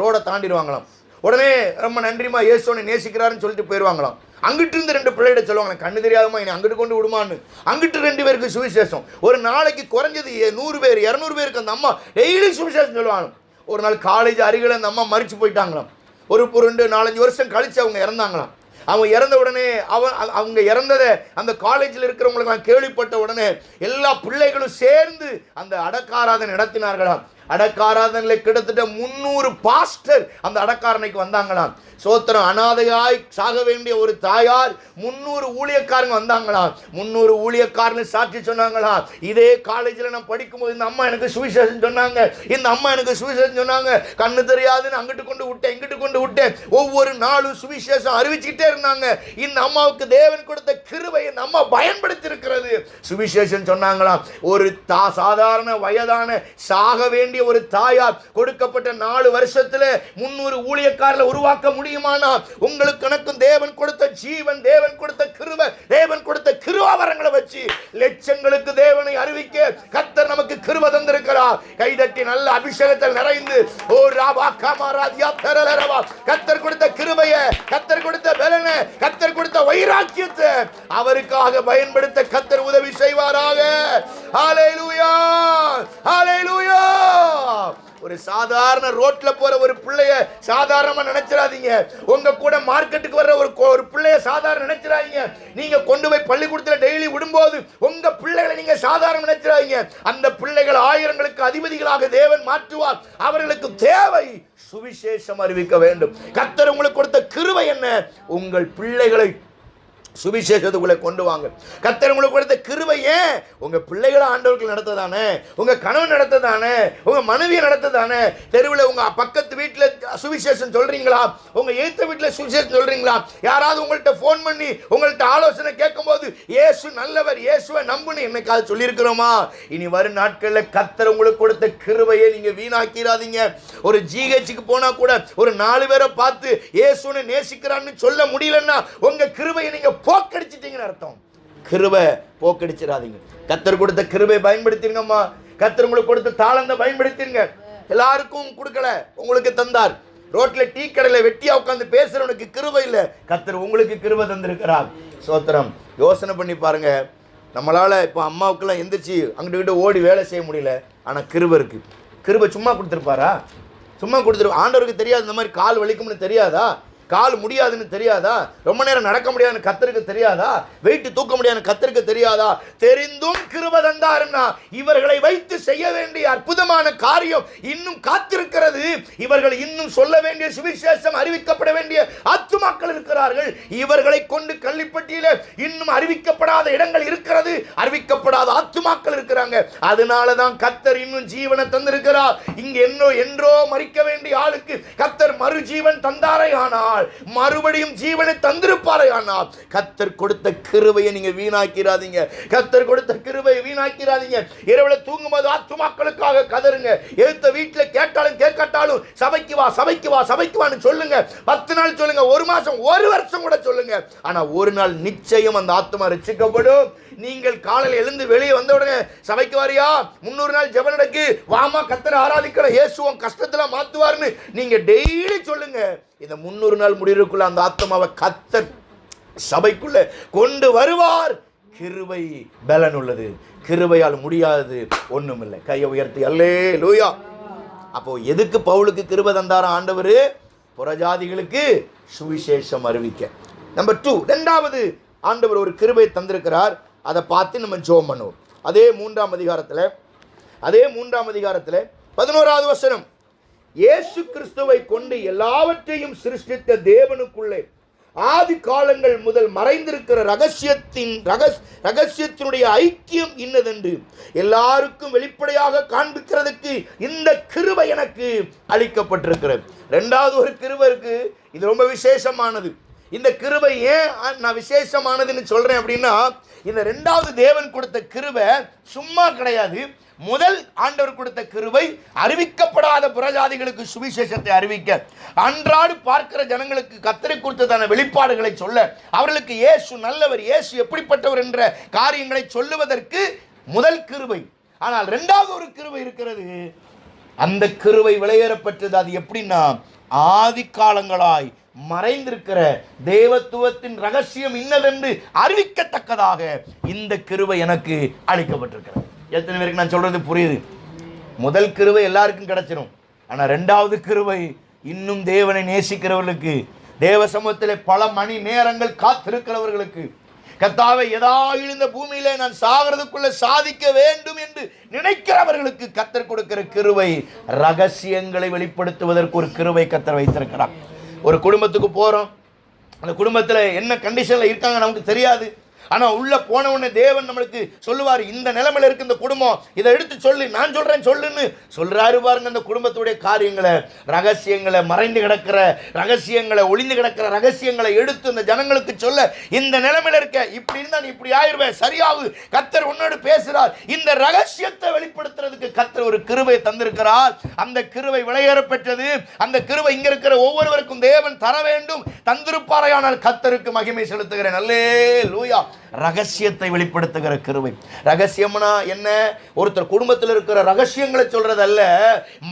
ரோடை தாண்டிடுவாங்களாம். உடனே ரொம்ப நன்றிமா இயேசுனை நேசிக்கிறாருன்னு சொல்லிட்டு போயிடுவாங்களாம் அங்கிட்டு இருந்து ரெண்டு பிள்ளைகிட்ட சொல்லுவாங்க கண்ணு தெரியாதமா என்னை அங்கிட்டு கொண்டு விடுமான்னு. அங்கிட்டு ரெண்டு பேருக்கு சுவிசேஷம். ஒரு நாளைக்கு குறைஞ்சது நூறு பேர் இரநூறு பேருக்கு அந்த அம்மா டெய்லி சுவிசேஷம் சொல்லுவாங்க ஒரு நாள் காலேஜ் அருகில் அந்த அம்மா மறிச்சு போயிட்டாங்களாம். ஒரு ரெண்டு நாலஞ்சு வருஷம் கழிச்சு அவங்க இறந்தாங்களாம். அவங்க இறந்த உடனே அவன் அவங்க இறந்ததை அந்த காலேஜில் இருக்கிறவங்களுக்கு நான் கேள்விப்பட்ட உடனே எல்லா பிள்ளைகளும் சேர்ந்து அந்த அடக்காராதன் நடத்தினார்களாம். அடக்காராதனில் கிட்டத்தட்ட முந்நூறு பாஸ்டர் அந்த அடக்காரனைக்கு வந்தாங்களாம். சோத்திரம் அனாதையாய் சாக வேண்டிய ஒரு தாயார் முந்நூறு ஊழியக்காரங்க வந்தாங்களாம். முந்நூறு ஊழியக்காரங்க சாட்சி சொன்னாங்களாம். இதே காலேஜில் நான் படிக்கும்போது இந்த அம்மா எனக்கு சுவிசேஷம் சொன்னாங்க. இந்த அம்மா எனக்கு சுவிசேஷம் சொன்னாங்க. கண்ணு தெரியாதுன்னு அங்கிட்டு கொண்டு விட்டேன் இங்கிட்டு கொண்டு விட்டேன். ஒவ்வொரு நாளும் சுவிசேஷம் அறிவிச்சுக்கிட்டே இருந்தாங்க. இந்த அம்மாவுக்கு தேவன் கொடுத்த கிருவை இந்த அம்மா பயன்படுத்தி இருக்கிறது சுவிசேஷம் சொன்னாங்களாம். ஒரு தா சாதாரண வயதான சாக வேண்டிய வேண்டிய ஒரு தாயார் கொடுக்கப்பட்ட நாலு வருஷத்துல முன்னூறு ஊழியக்காரர்களை உருவாக்க முடியுமானா? உங்களுக்கு எனக்கும் தேவன் கொடுத்த ஜீவன் தேவன் கொடுத்த கிருவ தேவன் கொடுத்த கிருவாவரங்களை வச்சு லட்சங்களுக்கு தேவனை அறிவிக்க கத்தர் நமக்கு கிருவ தந்திருக்கிறார். கைதட்டி நல்ல அபிஷேகத்தில் நிறைந்து ஓ ராபா காமாராதியா தரலரவா கத்தர் கொடுத்த கிருபைய கத்தர் கொடுத்த பலன கத்தர் கொடுத்த வைராக்கியத்தை அவருக்காக பயன்படுத்த கத்தர் உதவி செய்வாராக. ஹalleluya ஹalleluya. ஒரு சாதாரண ரோட்ல போற ஒரு பிள்ளைய சாதாரணமா நினைச்சிடாதீங்க. உங்க கூட மார்க்கெட்டுக்கு வர்ற ஒரு ஒரு பிள்ளைய சாதாரண நினைச்சிடாதீங்க. நீங்க கொண்டு போய் பள்ளிக்கூடத்துல டெய்லி விடும்போது உங்க பிள்ளைகளை நீங்க சாதாரண நினைச்சிடாதீங்க. அந்த பிள்ளைகள் ஆயிரங்களுக்கு அதிபதிகளாக தேவன் மாற்றுவார். அவர்களுக்கு தேவை சுவிசேஷம் அறிவிக்க வேண்டும். கத்தர் உங்களுக்கு கொடுத்த கிருவை என்ன? உங்கள் பிள்ளைகளை சுவிசேஷத்துக்குள்ளே கொண்டு வாங்க. கத்தர் உங்களுக்கு கொடுத்த கிருவை ஏன்? உங்கள் பிள்ளைகளை ஆண்டவர்கள் நடத்ததானே? உங்கள் கணவன் நடத்ததானே? உங்கள் மனைவியை நடத்ததானே? தெருவில் உங்கள் பக்கத்து வீட்டில் சுவிசேஷம் சொல்கிறீங்களா உங்கள் ஏத்த வீட்டில் சுவிசேஷம் சொல்கிறீங்களா யாராவது உங்கள்கிட்ட ஃபோன் பண்ணி உங்கள்கிட்ட ஆலோசனை கேட்கும்போது இயேசு நல்லவர் இயேசுவை நம்புன்னு என்னைக்காவது சொல்லியிருக்கிறோமா? இனி வரும் நாட்களில் கத்தர் உங்களுக்கு கொடுத்த கிருவையை நீங்கள் வீணாக்கிறாதீங்க ஒரு ஜிஹெச்சுக்கு போனால் கூட ஒரு நாலு பேரை பார்த்து இயேசுன்னு நேசிக்கிறான்னு சொல்ல முடியலன்னா உங்கள் கிருவையை நீங்கள் போக்கடிச்சிட்டீங்கன்னு அர்த்தம். கிருபை போக்கடிச்சிடாதீங்க. கத்தர் கொடுத்த கிருபை பயன்படுத்திருங்கம்மா கத்தர் உங்களுக்கு கொடுத்த தாளந்தை பயன்படுத்திருங்க எல்லாருக்கும் கொடுக்கல உங்களுக்கு தந்தார். ரோட்ல டீ கடையில் வெட்டியா உட்காந்து பேசுறவனுக்கு கிருபை இல்லை. கத்தர் உங்களுக்கு கிருபை தந்திருக்கிறார். சோத்திரம் யோசனை பண்ணி பாருங்க. நம்மளால் இப்போ அம்மாவுக்கெல்லாம் எந்திரிச்சு அங்கிட்டு கிட்ட ஓடி வேலை செய்ய முடியல. ஆனால் கிருபை இருக்குது கிருபை சும்மா கொடுத்துருப்பாரா? சும்மா கொடுத்துரு ஆண்டவருக்கு தெரியாது இந்த மாதிரி கால் வலிக்கும்னு தெரியாதா? கால் முடியாதுன்னு தெரியாதா? ரொம்ப நேரம் நடக்க முடியாதுன்னு கத்தருக்கு தெரியாதா? வெயிட் தூக்க முடியாதுன்னு கத்தருக்கு தெரியாதா? தெரிந்தும் கிருப தந்தாருன்னா இவர்களை வைத்து செய்ய வேண்டிய அற்புதமான காரியம் இன்னும் காத்திருக்கிறது. இவர்கள் இன்னும் சொல்ல வேண்டிய சுவிசேஷம் அறிவிக்கப்பட வேண்டிய ஆத்துமாக்கள் இருக்கிறார்கள். இவர்களை கொண்டு கள்ளிப்பட்டியில இன்னும் அறிவிக்கப்படாத இடங்கள் இருக்கிறது. அறிவிக்கப்படாத ஆத்துமாக்கள் இருக்கிறாங்க. அதனால தான் கத்தர் இன்னும் ஜீவனை தந்திருக்கிறார். இங்க என்னோ என்றோ மறிக்க வேண்டிய ஆளுக்கு கத்தர் மறுஜீவன் தந்தாரே ஆனால் மறுபடியும் ஜீவனை தந்திருப்பாரே ஆனால். கத்தர் கொடுத்த கிருவையை நீங்க வீணாக்கிறாதீங்க. கத்தர் கொடுத்த கிருவையை வீணாக்கிறாதீங்க. இரவுல தூங்கும்போது ஆத்துமாக்களுக்காக கதறுங்க. எடுத்த வீட்டுல கேட்டாலும் கேட்காட்டாலும் சபைக்கு வா சபைக்கு வா சபைக்கு வான்னு சொல்லுங்க. பத்து நாள் சொல்லுங்க. ஒரு மாசம் ஒரு வருஷம் கூட சொல்லுங்க. ஆனா ஒரு நாள் நிச்சயம் அந்த ஆத்மா ரசிக்கப்படும். நீங்கள் காலையில் எழுந்து வெளியே வந்த உடனே சபைக்கு வாரியா? முன்னூறு நாள் ஜெப நடக்கு. வாமா கத்தரை ஆராதிக்கிற இயேசுவம் கஷ்டத்தில் மாத்துவார்னு நீங்க டெய்லி சொல்லுங்க. இந்த முன்னூறு நாள் முடிவுக்குள்ள அந்த ஆத்மாவை கத்தர் சபைக்குள்ள கொண்டு வருவார். கிருபை பலன் உள்ளது. கிருபையால் முடியாதது இல்லை கையை உயர்த்தி அல்லே லூயா அப்போ எதுக்கு பவுலுக்கு கிருபை தந்தாரா ஆண்டவர்? புறஜாதிகளுக்கு சுவிசேஷம் அறிவிக்க. நம்பர் டூ ரெண்டாவது ஆண்டவர் ஒரு கிருபை தந்திருக்கிறார். அதை பார்த்து நம்ம ஜோம் பண்ணுவோம். அதே மூன்றாம் அதிகாரத்தில் அதே மூன்றாம் அதிகாரத்தில் பதினோராவது வசனம். இயேசு கிறிஸ்துவை கொண்டு எல்லாவற்றையும் சிருஷ்டித்த தேவனுக்குள்ளே ஆதி காலங்கள் முதல் மறைந்திருக்கிற ரகசியத்தின் ரகஸ் ரகசியத்தினுடைய ஐக்கியம் இன்னதென்று எல்லாருக்கும் வெளிப்படையாக காண்பிக்கிறதுக்கு இந்த கிருவை எனக்கு அளிக்கப்பட்டிருக்கிறது. ரெண்டாவது ஒரு கிருவருக்கு இருக்கு. இது ரொம்ப விசேஷமானது. இந்த கிருபை ஏன் நான் விசேஷமானதுன்னு சொல்றேன் அப்படின்னா இந்த ரெண்டாவது தேவன் கொடுத்த கிருபை சும்மா கிடையாது. முதல் ஆண்டவர் கொடுத்த கிருபை அறிவிக்கப்படாத புறஜாதிகளுக்கு சுவிசேஷத்தை அறிவிக்க. அன்றாடு பார்க்கிற ஜனங்களுக்கு கத்தரை கொடுத்ததான வெளிப்பாடுகளை சொல்ல அவர்களுக்கு இயேசு நல்லவர் இயேசு எப்படிப்பட்டவர் என்ற காரியங்களை சொல்லுவதற்கு முதல் கிருபை. ஆனால் இரண்டாவது ஒரு கிருபை இருக்கிறது. அந்த கிருவை விளையேறப்பட்டது அது எப்படின்னா ஆதிக்காலங்களாய் மறைந்திருக்கிற தேவத்துவத்தின் ரகசியம் இன்னதென்று அறிவிக்கத்தக்கதாக இந்த கிருவை எனக்கு அளிக்கப்பட்டிருக்கிறது. எத்தனை பேருக்கு நான் சொல்றது புரியுது? முதல் கிருவை எல்லாருக்கும் கிடச்சிரும். ஆனால் ரெண்டாவது கிருவை இன்னும் தேவனை நேசிக்கிறவர்களுக்கு தேவ சமூகத்தில் பல மணி நேரங்கள் காத்திருக்கிறவர்களுக்கு கத்தாவை ஏதா இழுந்த பூமியில நான் சாகிறதுக்குள்ள சாதிக்க வேண்டும் என்று நினைக்கிறவர்களுக்கு கத்தர் கொடுக்கிற கிருவை ரகசியங்களை வெளிப்படுத்துவதற்கு ஒரு கிருவை கத்தர் வைத்திருக்கிறார். ஒரு குடும்பத்துக்கு போறோம். அந்த குடும்பத்தில் என்ன கண்டிஷனில் இருக்காங்க நமக்கு தெரியாது. ஆனால் உள்ள போன உடனே தேவன் நம்மளுக்கு சொல்லுவார் இந்த நிலைமையில இருக்கு இந்த குடும்பம். இதை எடுத்து சொல்லு நான் சொல்றேன் சொல்லுன்னு. சொல்றாரு பாருங்க அந்த குடும்பத்துடைய காரியங்களை ரகசியங்களை மறைந்து கிடக்கிற ரகசியங்களை ஒளிந்து கிடக்கிற ரகசியங்களை எடுத்து இந்த ஜனங்களுக்கு சொல்ல இந்த நிலைமையில இருக்க இப்படி இருந்தா நீ இப்படி ஆயிருவேன் சரியாவு. கத்தர் உன்னோடு பேசுறார். இந்த ரகசியத்தை வெளிப்படுத்துறதுக்கு கத்தர் ஒரு கிருவை தந்திருக்கிறார். அந்த கிருவை விளையேற பெற்றது. அந்த கிருவை இங்க இருக்கிற ஒவ்வொருவருக்கும் தேவன் தர வேண்டும். தந்திருப்பாரையானால் கத்தருக்கு மகிமை செலுத்துகிறேன். அல்லே லூயா ரகசியத்தை வெளிப்படுத்துகிற கிருவை ரகசியம்னா என்ன? ஒருத்தர் குடும்பத்தில் இருக்கிற ரகசியங்களை சொல்றதல்ல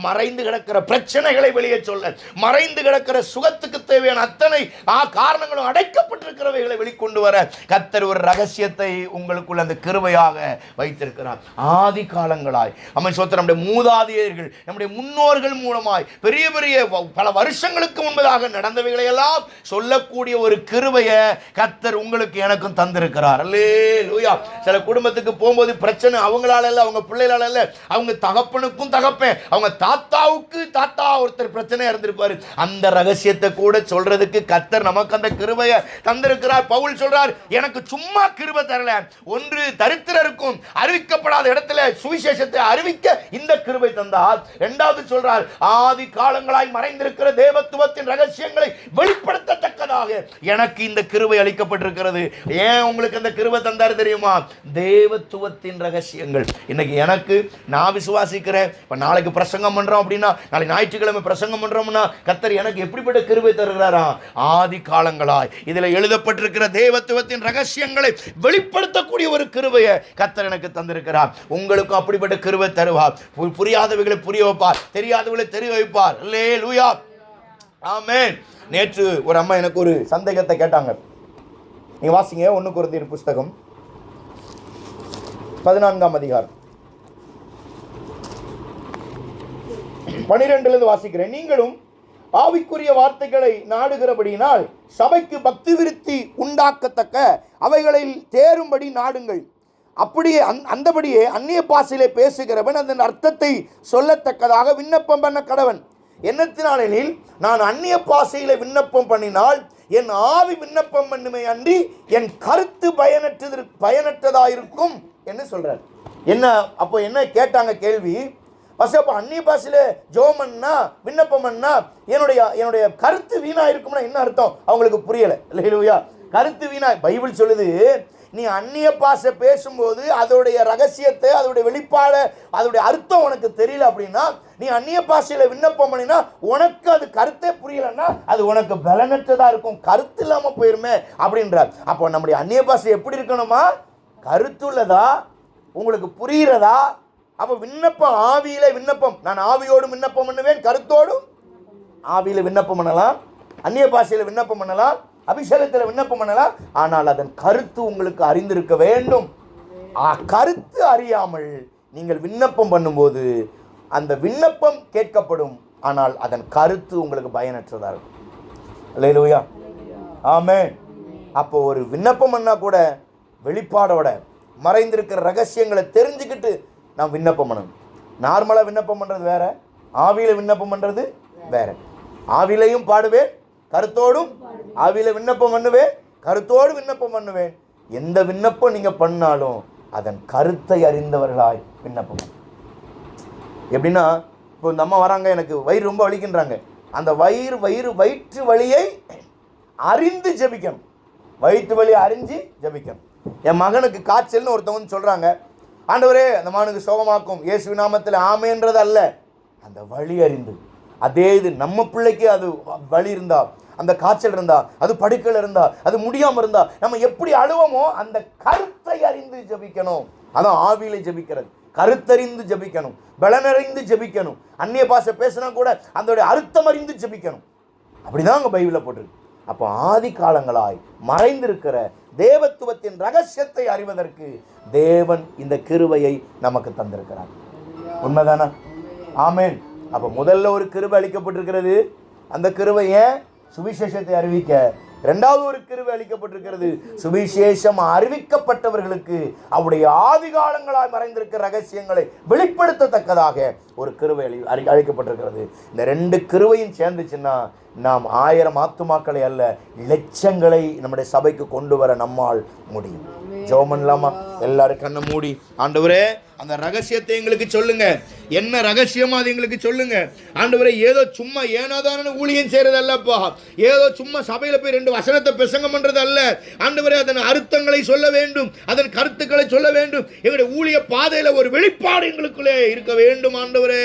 மறைந்து கிடக்கிற பிரச்சனைகளை வெளியே சொல்ல. மறைந்து கிடக்கிற சுகத்துக்கு தேவையான அத்தனை ஆ காரணங்களும் அடைக்கப்பட்டிருக்கிறவைகளை வெளிக்கொண்டு வர. கத்தர் ஒரு ரகசியத்தை உங்களுக்குள்ள அந்த கிருவையாக வைத்திருக்கிறார். ஆதி காலங்களாய். அம்மன் சொத்த நம்முடைய மூதாதையர்கள் நம்முடைய முன்னோர்கள் மூலமாய் பெரிய பெரிய பல வருஷங்களுக்கு முன்பதாக நடந்தவைகளை எல்லாம் சொல்லக்கூடிய ஒரு கிருவையை கத்தர் உங்களுக்கு எனக்கும் தந்திருக்கிறார். அல்லே லூயா சில குடும்பத்துக்கு போகும்போது பிரச்சனை அவங்களால இல்லை அவங்க பிள்ளைகளால இல்லை. அவங்க தகப்பனுக்கும் தகப்பேன் அவங்க தாத்தாவுக்கு தாத்தா ஒருத்தர் பிரச்சனை இருந்திருப்பாரு. அந்த ரகசியத்தை கூட சொல்றதுக்கு கத்தர் நமக்கு அந்த கிருபையை தந்திருக்கிறார். பவுல் சொல்றார் எனக்கு சும்மா கிருபை தரல. ஒன்று தரித்திரருக்கும் அறிவிக்கப்படாத இடத்துல சுவிசேஷத்தை அறிவிக்க இந்த கிருபை தந்தார். இரண்டாவது சொல்றார் ஆதி காலங்களாய் மறைந்திருக்கிற தேவத்துவத்தின் ரகசியங்களை வெளிப்படுத்தத்தக்கதாக எனக்கு இந்த கிருபை அளிக்கப்பட்டிருக்கிறது. ஏன் உங்களுக்கு உங்களுக்கு அந்த கிருப தந்தார் தெரியுமா? தேவத்துவத்தின் ரகசியங்கள். இன்னைக்கு எனக்கு நான் விசுவாசிக்கிறேன் இப்போ நாளைக்கு பிரசங்கம் பண்ணுறோம் அப்படின்னா நாளை ஞாயிற்றுக்கிழமை பிரசங்கம் பண்ணுறோம்னா கத்தர் எனக்கு எப்படிப்பட்ட கிருபை தருகிறாரா? ஆதி காலங்களாய். இதில் எழுதப்பட்டிருக்கிற தேவத்துவத்தின் ரகசியங்களை வெளிப்படுத்தக்கூடிய ஒரு கிருபையை கத்தர் எனக்கு தந்திருக்கிறார். உங்களுக்கும் அப்படிப்பட்ட கிருபை தருவார். புரியாதவைகளை புரிய வைப்பார். தெரியாதவர்களை தெரிய வைப்பார். லே லூயா ஆமென். நேற்று ஒரு அம்மா எனக்கு ஒரு சந்தேகத்தை கேட்டாங்க. நீங்க வாசிங்க ஒன்று குருந்தீர் புஸ்தகம். பதினான்காம் அதிகாரம். பனிரெண்டுலேருந்து வாசிக்கிறேன். நீங்களும் ஆவிக்குரிய வார்த்தைகளை நாடுகிறபடியினால் சபைக்கு பக்தி விருத்தி உண்டாக்கத்தக்க அவைகளில் தேரும்படி நாடுங்கள். அப்படியே அந் அந்தபடியே அந்நிய பாசையிலே பேசுகிறவன் அதன் அர்த்தத்தை சொல்லத்தக்கதாக விண்ணப்பம் பண்ண கடவன். என்னத்தினாலெனில் நான் அந்நிய பாசையில் விண்ணப்பம் பண்ணினால் என் ஆவி விண்ணப்பம் பண்ணுமே அன்றி என் கருத்து பயனற்றது பயனற்றதாயிருக்கும் என்று சொல்றார். என்ன அப்போ என்ன கேட்டாங்க கேள்வி? பசு அப்போ அந்நிய பாஷையில் ஜோமன்னா பண்ணா விண்ணப்பம் என்னுடைய என்னுடைய கருத்து வீணாக இருக்கும்னா என்ன அர்த்தம்? அவங்களுக்கு புரியலை. இல்லையா கருத்து வீணா பைபிள் சொல்லுது நீ அந்நிய பாஷை பேசும்போது அதோடைய ரகசியத்தை அதோடைய வெளிப்பாடு அதோடைய அர்த்தம் உனக்கு தெரியல அப்படின்னா நீ அந்நிய பாஷையில் விண்ணப்பம் பண்ணினா உனக்கு அது கருத்தே புரியலைன்னா அது உனக்கு பலனற்றதாக இருக்கும். கருத்து இல்லாமல் போயிருமே அப்படின்றார். அப்போ நம்முடைய அந்நிய பாஷை எப்படி இருக்கணுமா? கருத்துள்ளதா உங்களுக்கு புரிகிறதா? அப்போ விண்ணப்பம் ஆவியில விண்ணப்பம். நான் ஆவியோடும் விண்ணப்பம் பண்ணுவேன் கருத்தோடும் ஆவியில் விண்ணப்பம் பண்ணலாம். அந்நிய பாஷையில் விண்ணப்பம் பண்ணலாம். அபிஷேகத்தில் விண்ணப்பம் பண்ணலாம். ஆனால் அதன் கருத்து உங்களுக்கு அறிந்திருக்க வேண்டும். கருத்து அறியாமல் நீங்கள் விண்ணப்பம் பண்ணும்போது அந்த விண்ணப்பம் கேட்கப்படும். ஆனால் அதன் கருத்து உங்களுக்கு பயனற்றதாக இருக்கும். இல்லையா ஆமே அப்போ ஒரு விண்ணப்பம் பண்ணால் கூட வெளிப்பாடோட மறைந்திருக்கிற ரகசியங்களை தெரிஞ்சுக்கிட்டு நான் விண்ணப்பம் பண்ணணும். நார்மலாக விண்ணப்பம் பண்ணுறது வேற. ஆவியில் விண்ணப்பம் பண்ணுறது வேற. ஆவிலையும் பாடுவேன் கருத்தோடும் ஆவியில விண்ணப்பம் பண்ணுவேன் கருத்தோடு விண்ணப்பம் பண்ணுவேன். எந்த விண்ணப்பம் நீங்கள் பண்ணாலும் அதன் கருத்தை அறிந்தவர்களாய் விண்ணப்பம் எப்படின்னா இப்போ இந்த அம்மா வராங்க எனக்கு வயிறு ரொம்ப வலிக்கின்றாங்க. அந்த வயிறு வயிறு வயிற்று வலியை அறிந்து ஜபிக்கணும். வயிற்று வலி அறிஞ்சு ஜபிக்கணும். என் மகனுக்கு காய்ச்சல்னு ஒருத்தவங்க சொல்கிறாங்க ஆண்டவரே அந்த மகனுக்கு சோகமாக்கும். இயேசு நாமத்தில் ஆமைன்றது அல்ல அந்த வழி அறிந்து அதே இது நம்ம பிள்ளைக்கு அது வலி இருந்தால் அந்த காய்ச்சல் இருந்தா அது படுக்கையில் இருந்தா அது முடியாமல் இருந்தா நம்ம எப்படி அழுவோமோ அந்த கருத்தை அறிந்து ஜெபிக்கணும். அதான் ஆவியில ஜெபிக்கிறது. கருத்தறிந்து ஜெபிக்கணும். பலனறிந்து ஜெபிக்கணும். அந்நிய பாஷை பேசினா கூட அதோடைய அர்த்தம் அறிந்து ஜெபிக்கணும். அப்படிதான் அங்கே பைபிளில் போட்டிருக்கு. அப்போ ஆதி காலங்களாய் மறைந்திருக்கிற தேவத்துவத்தின் ரகசியத்தை அறிவதற்கு தேவன் இந்த கிருவையை நமக்கு தந்திருக்கிறார். உண்மைதானா? ஆமேன். அப்போ முதல்ல ஒரு கிருவை அளிக்கப்பட்டிருக்கிறது. அந்த கிருவை ஏன்? சுவிசேஷத்தை அறிவிக்க இரண்டாவது ஒரு கிருபை அளிக்கப்பட்டிருக்கிறது. சுவிசேஷம் அறிவிக்கப்பட்டவர்களுக்கு அவருடைய ஆதிகாலங்களால் மறைந்திருக்க மறைந்திருக்கிற ரகசியங்களை வெளிப்படுத்தத்தக்கதாக ஒரு கிருவை அளி அறி- அளிக்கப்பட்டிருக்கிறது. இந்த ரெண்டு கிருவையும் சேர்ந்துச்சுன்னா நாம் ஆயிரம் ஆத்துமாக்களை அல்ல லட்சங்களை நம்முடைய சபைக்கு கொண்டு வர நம்மால் முடியும். ஜெபம் பண்ணலாமா எல்லாரும் கண்ணை மூடி. ஆண்டவரே அந்த ரகசியத்தை எங்களுக்கு சொல்லுங்க. என்ன ரகசியமா அது எங்களுக்கு சொல்லுங்க. ஆண்டவரே ஏதோ சும்மா ஏனோதான ஊழியம் செய்யறது அல்லப்பா ஏதோ சும்மா சபையில போய் ரெண்டு வசனத்தை பிரசங்கம் பண்றது அல்ல ஆண்டவரே அதன் அர்த்தங்களை சொல்ல வேண்டும். அதன் கருத்துக்களை சொல்ல வேண்டும். எங்களுடைய ஊழிய பாதையில ஒரு வெளிப்பாடு எங்களுக்குள்ளே இருக்க வேண்டும் ஆண்டவரே.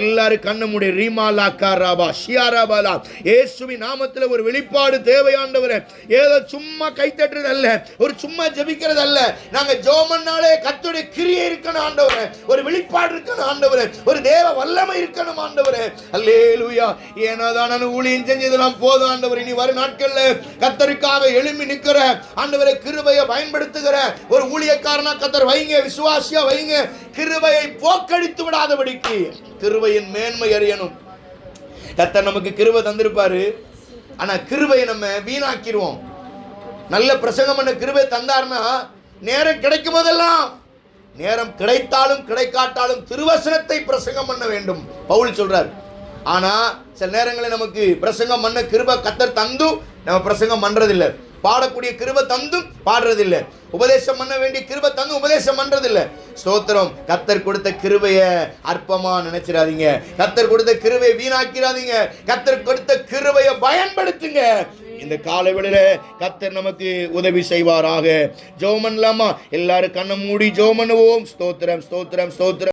எல்லாரும் கண்ணமுடைய ரீமா லாக்கா ராபா ஷியா ராபாலா ஏசுவி நாமத்துல ஒரு வெளிப்பாடு தேவை ஆண்டவரே. ஏதோ சும்மா கைத்தட்டுறது அல்ல ஒரு சும்மா ஜெபிக்கிறது அல்ல. நாங்க ஜோமன்னாலே கத்துடைய கிரியை இருக்கணும் ஆண்டவரே. ஒரு வெளிப்பாடு இருக்கணும் ஆண்டவரே. ஒரு தேவ வல்லமை இருக்கணும் ஆண்டவரே. அல்லே லூயா ஏனாதான் நான் ஊழியம் செஞ்சதெல்லாம் போதும் ஆண்டவர். இனி வரும் நாட்கள்ல கத்தருக்காக எழும்பி நிக்கிற ஆண்டவரை கிருபையை பயன்படுத்துகிற ஒரு ஊழியக்காரனா கத்தர் வைங்க விசுவாசியா வைங்க. கிருபையை போக்கடித்து விடாதபடிக்கு கிருபையின் மேன்மை அறியணும். கத்தர் நமக்கு கிருபை தந்திருப்பாரு. ஆனா கிருபையை நம்ம வீணாக்கிடுவோம். நல்ல பிரசங்கம் பண்ண கிருபை தந்தார்னா நேரம் கிடைக்கும் போதெல்லாம் நேரம் கிடைத்தாலும் கிடைக்காட்டாலும் திருவசனத்தை பிரசங்கம் பண்ண வேண்டும். பவுல் சொல்றார். ஆனா சில நேரங்களில் நமக்கு பிரசங்கம் பண்ண கிருப கத்தர் தந்தும் நம்ம பிரசங்கம் பண்றதில்லை. பாடக்கூடிய கிருப தந்தும் பாடுறதில்லை. உபதேசம் பண்ண வேண்டிய கிருப தந்தும் உபதேசம் பண்றதில்லை. ஸ்தோத்திரம். கத்தர் கொடுத்த கிருபைய அற்பமா நினைச்சிடாதீங்க. கத்தர் கொடுத்த கிருபையை வீணாக்கிறாதீங்க கத்தர் கொடுத்த கிருபையை பயன்படுத்துங்க. இந்த காலை வேளையில கத்தர் நமக்கு உதவி செய்வாராக. ஜோமன்லாமா எல்லாரும் கண்ணை மூடி ஜோமனுவோம். ஸ்தோத்திரம் ஸ்தோத்திரம் ஸ்தோத்திரம்.